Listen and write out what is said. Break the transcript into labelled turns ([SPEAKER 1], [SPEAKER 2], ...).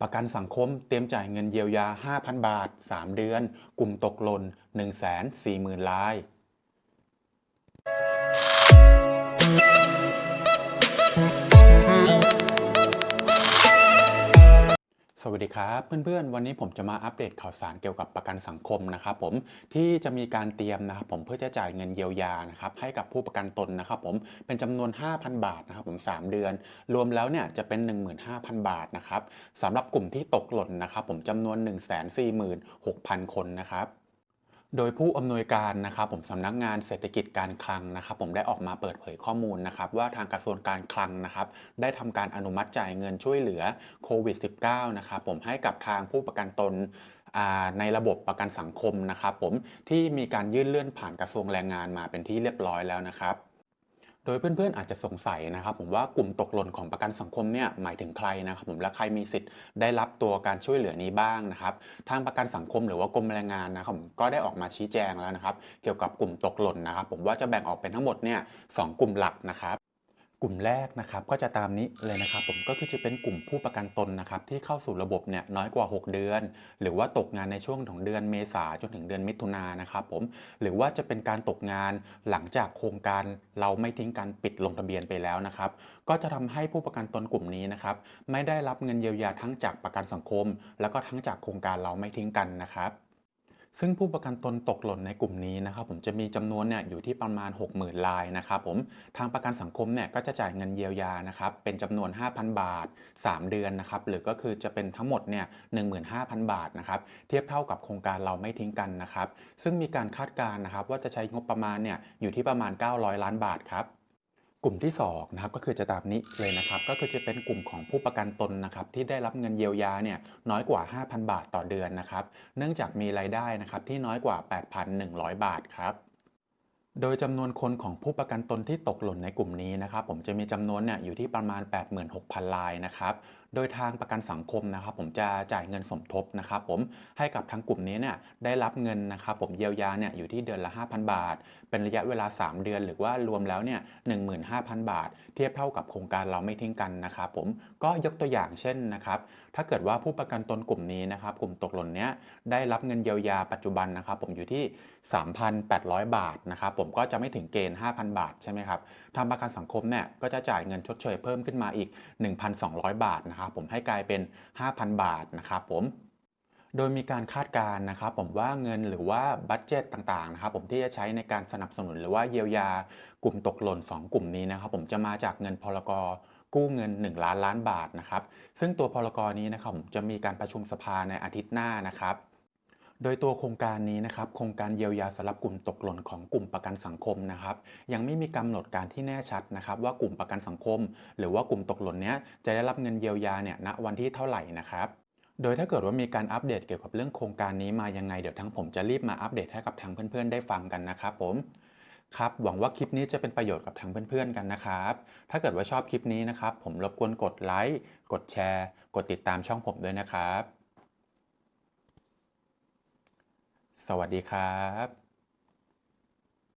[SPEAKER 1] ประกันสังคมเตรียมจ่ายเงินเยียวยา 5,000 บาท 3 เดือน กลุ่มตกหล่น140,000 ราย วัสดีครับเพื่อนๆ วันนี้ผมจะมาอัปเดตข่าวสารเกี่ยวกับประกันสังคมนะครับผมที่จะมีการเตรียมนะครับผมเพื่อจะจ่ายเงินเยียวยานะครับให้กับผู้ประกันตนนะครับผมเป็นจำนวน 5,000 บาทนะครับผม 3 เดือน รวมแล้วเนี่ยจะเป็น 15,000 บาทนะครับสำหรับกลุ่มที่ตกหล่นนะครับผมจำนวน 146,000 คนนะครับ โดยผู้อำนวยการนะครับผมสำนักงานเศรษฐกิจการคลังนะครับ ผมได้ออกมาเปิดเผยข้อมูลนะครับ ว่าทางกระทรวงการคลังนะครับ ได้ทำการอนุมัติจ่ายเงินช่วยเหลือโควิด -19 นะครับผมให้กับทางผู้ประกันตนในระบบประกันสังคมนะครับ ผมที่มีการยื่นเลื่อนผ่านกระทรวงแรงงานมาเป็นที่เรียบร้อยแล้วนะครับ ดยเพื่อนๆอาจจะสงสัยนะครับผมว่ากลุ่มตกหล่นของประกันสังคมเนี่ยหมายถึงใครนะครับผมและใครมีสิทธิ์ได้รับตัวการช่วยเหลือนี้บ้างนะครับทางประกันสังคมหรือว่ากรมแรงงานนะครับผมก็ได้ออกมาชี้แจงแล้วนะครับ เกี่ยวกับกลุ่มตกหล่นนะครับ ผมว่าจะแบ่งออกเป็นทั้งหมดเนี่ยสองกลุ่มหลักนะครับ กลุ่มแรกนะครับก็จะตามนี้เลยนะครับผมก็คือจะเป็นกลุ่มผู้ประกันตนนะครับที่เข้าสู่ระบบเนี่ยน้อยกว่า 6 เดือน หรือว่าตกงานในช่วงของเดือนเมษาจนถึงเดือนมิถุนายนนะครับผมหรือว่าจะเป็นการตกงานหลังจากโครงการเราไม่ทิ้งการปิดลงทะเบียนไปแล้วนะครับก็จะทำให้ผู้ประกันตนกลุ่มนี้นะครับไม่ได้รับเงินเยียวยาทั้งจากประกันสังคม แล้วก็ทั้งจากโครงการเราไม่ทิ้งกันนะครับ ซึ่งผู้ประกันตนตกหล่นในกลุ่มนี้นะครับผมจะมีจำนวนเนี่ยอยู่ที่ประมาณ 60,000รายนะครับผมทางประกันสังคมเนี่ยก็จะจ่ายเงินเยียวยานะครับเป็นจำนวน 5,000 บาท 3 เดือนนะครับหรือก็คือจะเป็นทั้งหมดเนี่ย15,000 บาทนะครับเทียบเท่ากับโครงการเราไม่ทิ้งกันนะครับซึ่งมีการคาดการณ์นะครับว่าจะใช้งบประมาณเนี่ยอยู่ที่ประมาณ 900 ล้านบาทครับ กลุ่มที่2นะครับก็คือจะตามนี้เลยนะครับก็คือจะเป็นกลุ่มของผู้ประกันตนนะครับที่ได้รับเงินเยียวยาเนี่ยน้อยกว่า 5,000 บาทต่อเดือนนะครับเนื่องจากมีรายได้นะครับที่น้อยกว่า 8,100 บาทครับโดยจำนวนคนของผู้ประกันตนที่ตกหล่นในกลุ่มนี้นะครับผมจะมีจำนวนเนี่ยอยู่ที่ประมาณ 86,000รายนะครับ โดยทางประกันสังคมนะครับ ผมจะจ่ายเงินสมทบนะครับ ผมให้กับทั้งกลุ่มนี้เนี่ยได้รับเงินนะครับ ผมเยียวยาเนี่ยอยู่ที่เดือนละ 5,000 บาท เป็นระยะเวลา 3 เดือน หรือว่ารวมแล้วเนี่ย15,000บาท เทียบเท่ากับโครงการเราไม่ทิ้งกันนะครับผมก็ยกตัวอย่างเช่นนะครับถ้าเกิดว่าผู้ประกันตนกลุ่มนี้นะครับ กลุ่มตกหล่นเนี้ยได้รับเงินเยียวยาปัจจุบันนะครับ ผมอยู่ที่ 3,800 บาทนะครับ ผมก็จะไม่ถึงเกณฑ์ 5,000 บาทใช่ไหมครับทางประกันสังคมเนี่ยก็จะจ่ายเงินชดเชยเพิ่มขึ้นมาอีก 1,200 บาทนะครับผมให้กลายเป็น 5,000 บาทนะครับผมโดยมีการคาดการณ์นะครับผมว่าเงินหรือว่าบัตเจตต่างๆนะครับผมที่จะใช้ในการสนับสนุนหรือว่าเยียวยากลุ่มตกหล่น 2 กลุ่มนี้นะครับผมจะมาจากเงินพลกรกู้เงิน 1 ล้านล้านบาทนะครับซึ่งตัวพลกนี้นะครับผมจะมีการประชุมสภาในอาทิตย์หน้านะครับ โดยตัวโครงการนี้นะครับโครงการเยียวยาสำหรับกลุ่มตกหล่นของกลุ่มประกันสังคมนะครับ ยังไม่มีกำหนดการที่แน่ชัดนะครับ ว่ากลุ่มประกันสังคม หรือว่ากลุ่มตกหล่นเนี้ยจะได้รับเงินเยียวยาเนี่ยณวันที่เท่าไหร่นะครับโดยถ้าเกิดว่ามีการอัปเดตเกี่ยวกับเรื่องโครงการนี้มายังไงเดี๋ยวทั้งผมจะรีบมาอัปเดตให้กับทางเพื่อนๆได้ฟังกันนะครับผมครับหวังว่าคลิปนี้จะเป็นประโยชน์กับทางเพื่อนๆกันนะครับ ถ้าเกิดว่าชอบคลิปนี้นะครับ ผมรบกวนกดไลค์กดแชร์ กดติดตามช่องผมด้วยนะครับ สวัสดีครับ